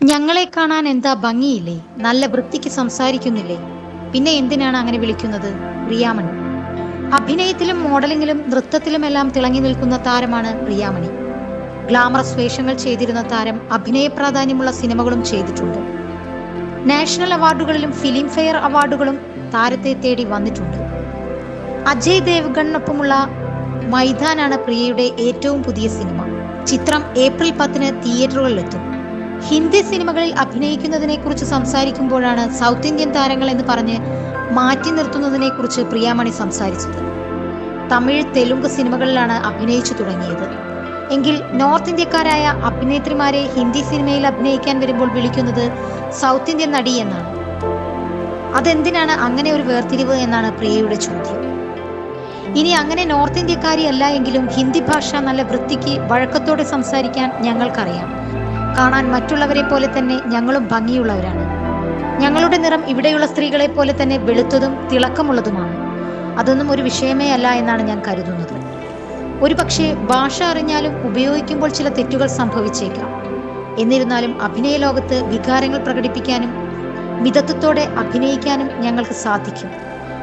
ഞങ്ങളെ കാണാൻ എന്താ ഭംഗിയില്ലേ? നല്ല വൃത്തിക്ക് സംസാരിക്കുന്നില്ലേ? പിന്നെ എന്തിനാണ് അങ്ങനെ വിളിക്കുന്നത്? റിയാമണി. അഭിനയത്തിലും മോഡലിംഗിലും നൃത്തത്തിലുമെല്ലാം തിളങ്ങി നിൽക്കുന്ന താരമാണ് റിയാമണി. ഗ്ലാമറസ് വേഷങ്ങൾ ചെയ്തിരുന്ന താരം അഭിനയ പ്രാധാന്യമുള്ള സിനിമകളും ചെയ്തിട്ടുണ്ട്. നാഷണൽ അവാർഡുകളിലും ഫിലിം ഫെയർ അവാർഡുകളും താരത്തെ തേടി വന്നിട്ടുണ്ട്. അജയ് ദേവ്ഗണിനൊപ്പമുള്ള മൈതാനാണ് പ്രിയയുടെ ഏറ്റവും പുതിയ സിനിമ. ചിത്രം ഏപ്രിൽ പത്തിന് തിയേറ്ററുകളിലെത്തും. ഹിന്ദി സിനിമകളിൽ അഭിനയിക്കുന്നതിനെ കുറിച്ച് സംസാരിക്കുമ്പോഴാണ് സൗത്ത് ഇന്ത്യൻ താരങ്ങൾ എന്ന് പറഞ്ഞ് മാറ്റി നിർത്തുന്നതിനെ കുറിച്ച് പ്രിയാമണി സംസാരിച്ചത്. തമിഴ് തെലുങ്ക് സിനിമകളിലാണ് അഭിനയിച്ചു തുടങ്ങിയത്. എങ്കിൽ നോർത്ത് ഇന്ത്യക്കാരായ അഭിനേത്രിമാരെ ഹിന്ദി സിനിമയിൽ അഭിനയിക്കാൻ വരുമ്പോൾ വിളിക്കുന്നത് സൗത്ത് ഇന്ത്യൻ നടി എന്നാണ്. അതെന്തിനാണ് അങ്ങനെ ഒരു വേർതിരിവ് എന്നാണ് പ്രിയയുടെ ചോദ്യം. ഇനി അങ്ങനെ നോർത്ത് ഇന്ത്യക്കാരി അല്ല എങ്കിലും ഹിന്ദി ഭാഷ നല്ല വൃത്തിക്ക് വഴക്കത്തോടെ സംസാരിക്കാൻ ഞങ്ങൾക്കറിയാം. കാണാൻ മറ്റുള്ളവരെ പോലെ തന്നെ ഞങ്ങളും ഭംഗിയുള്ളവരാണ്. ഞങ്ങളുടെ നിറം ഇവിടെയുള്ള സ്ത്രീകളെ പോലെ തന്നെ വെളുത്തതും തിളക്കമുള്ളതുമാണ്. അതൊന്നും ഒരു വിഷയമേ അല്ല എന്നാണ് ഞാൻ കരുതുന്നത്. ഒരു പക്ഷേ ഭാഷ അറിഞ്ഞാലും ഉപയോഗിക്കുമ്പോൾ ചില തെറ്റുകൾ സംഭവിച്ചേക്കാം. എന്നിരുന്നാലും അഭിനയ ലോകത്ത് വികാരങ്ങൾ പ്രകടിപ്പിക്കാനും മിതത്വത്തോടെ അഭിനയിക്കാനും ഞങ്ങൾക്ക് സാധിക്കും.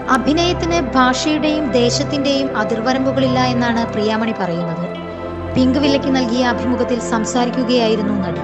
അഭിനയത്തിന് ഭാഷയുടെയും ദേശത്തിന്റെയും അതിർവരമ്പുകളില്ല എന്നാണ് പ്രിയാമണി പറയുന്നത്. പിങ്ക് വില്ലയ്ക്ക് നൽകിയ അഭിമുഖത്തിൽ സംസാരിക്കുകയായിരുന്നു നടി